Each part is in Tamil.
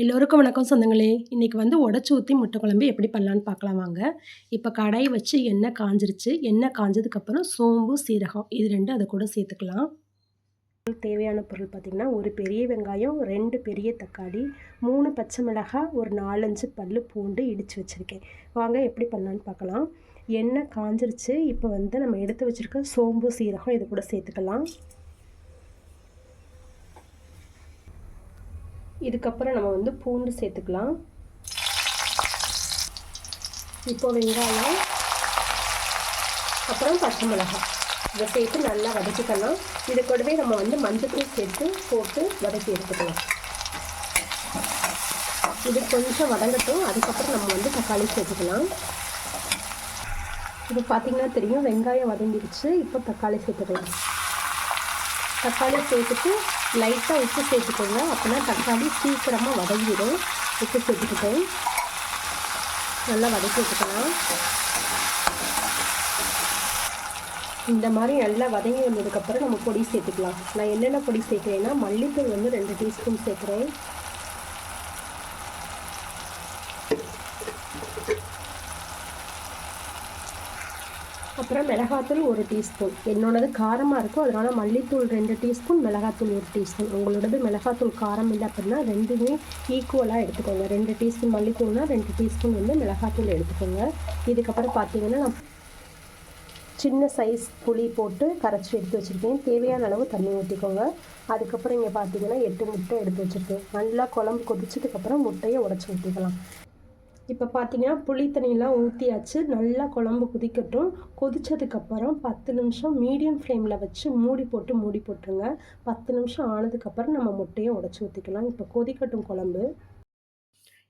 எல்லோருக்கும் வணக்கம் சொந்தங்களே. இன்றைக்கி வந்து உடச்சி ஊற்றி முட்டை குழம்பு எப்படி பண்ணலான்னு பார்க்கலாம் வாங்க. இப்போ கடாய் வச்சு எண்ணெய் காஞ்சிருச்சு. எண்ணெய் காஞ்சதுக்கப்புறம் சோம்பு சீரகம் இது ரெண்டு அதை கூட சேர்த்துக்கலாம். தேவையான பொருள் பார்த்திங்கன்னா ஒரு பெரிய வெங்காயம் ரெண்டு பெரிய தக்காளி மூணு பச்சை மிளகாய் ஒரு நாலஞ்சு பல் பூண்டு இடித்து வச்சுருக்கேன். வாங்க எப்படி பண்ணலான்னு பார்க்கலாம். எண்ணெய் காஞ்சிருச்சு. இப்போ வந்து நம்ம எடுத்து வச்சுருக்க சோம்பு சீரகம் இது கூட சேர்த்துக்கலாம். இதுக்கப்புறம் நம்ம வந்து பூண்டு சேர்த்துக்கலாம். இப்போ வெங்காயம் அப்புறம் பச்சை மிளகாய். இதை சேர்த்து நல்லா வதக்கிக்கலாம். இது கூடவே நம்ம வந்து மஞ்சத்தூள் சேர்த்து போட்டு வதக்கி எடுத்துக்கலாம். இது கொஞ்சம் வதங்கட்டும். அதுக்கப்புறம் நம்ம வந்து தக்காளி சேர்த்துக்கலாம். இது பார்த்திங்கன்னா தெரியும் வெங்காயம் வதங்கிடுச்சு இப்போ தக்காளி சேர்த்துக்கலாம். தக்காளி சேர்த்துட்டு லைட்டாக உப்பு சேர்த்துக்கோங்க. அப்படின்னா தக்காளி சீக்கிரமாக வதங்கிடும். உப்பு சேர்த்துக்கிட்டோம். நல்லா வதக்கி வச்சுக்கலாம் இந்த மாதிரி நல்லா வதங்கி வந்ததுக்கப்புறம் நம்ம பொடி சேர்த்துக்கலாம். நான் என்னென்ன பொடி சேர்க்குறேன்னா மல்லித்தூள் வந்து ரெண்டு டீஸ்பூன் சேர்க்குறேன். அப்புறம் மிளகாத்தூள் ஒரு டீஸ்பூன். என்னோடது காரமாக இருக்கும் அதனால் மல்லித்தூள் ரெண்டு டீஸ்பூன் மிளகாத்தூள் ஒரு டீஸ்பூன். உங்களோடது மிளகாத்தூள் காரம் இல்லை அப்படின்னா ரெண்டுமே ஈக்குவலாக எடுத்துக்கோங்க. ரெண்டு டீஸ்பூன் மல்லித்தூள்னா ரெண்டு டீஸ்பூன் வந்து மிளகாத்தூள் எடுத்துக்கோங்க. இதுக்கப்புறம் பார்த்தீங்கன்னா நான் சின்ன சைஸ் புளி போட்டு கரைச்சி எடுத்து வச்சுருக்கேன். தேவையான அளவு தண்ணி ஊற்றிக்கோங்க அதுக்கப்புறம் இங்கே பார்த்தீங்கன்னா எட்டு முட்டை எடுத்து வச்சுருக்கேன். நல்லா குழம்பு கொதிச்சதுக்கப்புறம் முட்டையை உடச்சி ஊற்றிக்கலாம் இப்போ பார்த்தீங்கன்னா புளி தண்ணியெலாம் ஊற்றியாச்சு நல்லா குழம்பு கொதிக்கட்டும். கொதித்ததுக்கப்புறம் பத்து நிமிஷம் மீடியம் ஃப்ளேமில் வச்சு மூடி போட்டு மூடி போட்டுருங்க. பத்து நிமிஷம் ஆனதுக்கப்புறம் நம்ம முட்டையை உடச்சி ஊற்றிக்கலாம் இப்போ கொதிக்கட்டும் குழம்பு.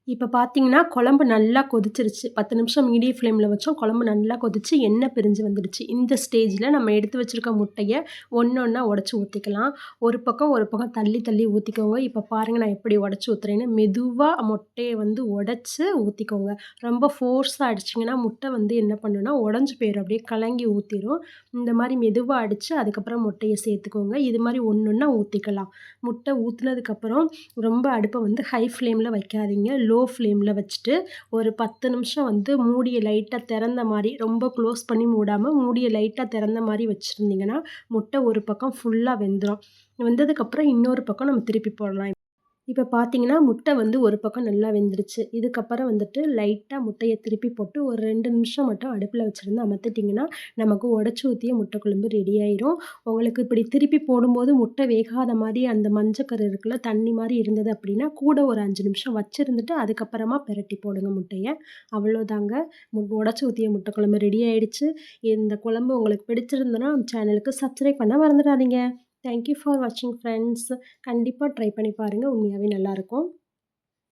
இப்போ பார்த்தீங்கன்னா குழம்பு நல்லா கொதிச்சிருச்சு. பத்து நிமிஷம் மீடியம் ஃப்ளேமில் வச்சோம். குழம்பு நல்லா கொதிச்சு எண்ணெய் பிரிஞ்சு வந்துடுச்சு. இந்த ஸ்டேஜில் நம்ம எடுத்து வச்சுருக்க முட்டையை ஒன்று ஒன்றா உடச்சி ஊற்றிக்கலாம் ஒரு பக்கம் ஒரு பக்கம் தள்ளி தள்ளி ஊற்றிக்கோங்க இப்போ பாருங்கள் நான் எப்படி உடச்சி ஊற்றுறேன்னு மெதுவாக முட்டையை வந்து உடச்சி ஊற்றிக்கோங்க ரொம்ப ஃபோர்ஸாக அடிச்சிங்கன்னா முட்டை வந்து என்ன பண்ணுன்னா உடஞ்சி போயிடும் அப்படியே கலங்கி ஊற்றிடும் இந்த மாதிரி மெதுவாக அடித்து அதுக்கப்புறம் முட்டையை சேர்த்துக்கோங்க. இது மாதிரி ஒன்று ஒன்றா ஊற்றிக்கலாம் முட்டை ஊற்றுனதுக்கப்புறம் ரொம்ப அடுப்பை வந்து ஹை ஃப்ளேமில் வைக்காதீங்க. லோ ஃப்ளேமில் வச்சுட்டு ஒரு பத்து நிமிஷம் வந்து மூடிய லைட்டாக திறந்த மாதிரி ரொம்ப க்ளோஸ் பண்ணி மூடாமல் மூடிய லைட்டாக திறந்த மாதிரி வச்சுருந்தீங்கன்னா முட்டை ஒரு பக்கம் ஃபுல்லாக வெந்துடும் வெந்ததுக்கப்புறம் இன்னொரு பக்கம் நம்ம திருப்பி போடலாம். இப்போ பார்த்தீங்கன்னா முட்டை வந்து ஒரு பக்கம் நல்லா வெந்துருச்சு. இதுக்கப்புறம் வந்துட்டு லைட்டாக முட்டையை திருப்பி போட்டு ஒரு ரெண்டு நிமிஷம் மட்டும் அடுப்பில் வச்சுருந்து அமர்த்திட்டிங்கன்னா நமக்கு உடச்சி ஊற்றிய முட்டை குழம்பு ரெடி ஆயிரும். உங்களுக்கு இப்படி திருப்பி போடும்போது முட்டை வேகாத மாதிரி அந்த மஞ்சக்கரு இருக்குல்ல தண்ணி மாதிரி இருந்தது அப்படின்னா கூட ஒரு அஞ்சு நிமிஷம் வச்சுருந்துட்டு அதுக்கப்புறமா பெரட்டி போடுங்க முட்டையை. அவ்வளோதாங்க. மு உடச்சி ஊற்றிய முட்டை குழம்பு ரெடி ஆயிடுச்சு. இந்த குழம்பு உங்களுக்கு பிடிச்சிருந்தனா சேனலுக்கு சப்ஸ்கிரைப் பண்ண மறந்துடாதீங்க. தேங்க்யூ ஃபார் வாட்சிங் ஃப்ரெண்ட்ஸ் கண்டிப்பாக ட்ரை பண்ணி பாருங்கள் உண்மையாகவே நல்லாயிருக்கும்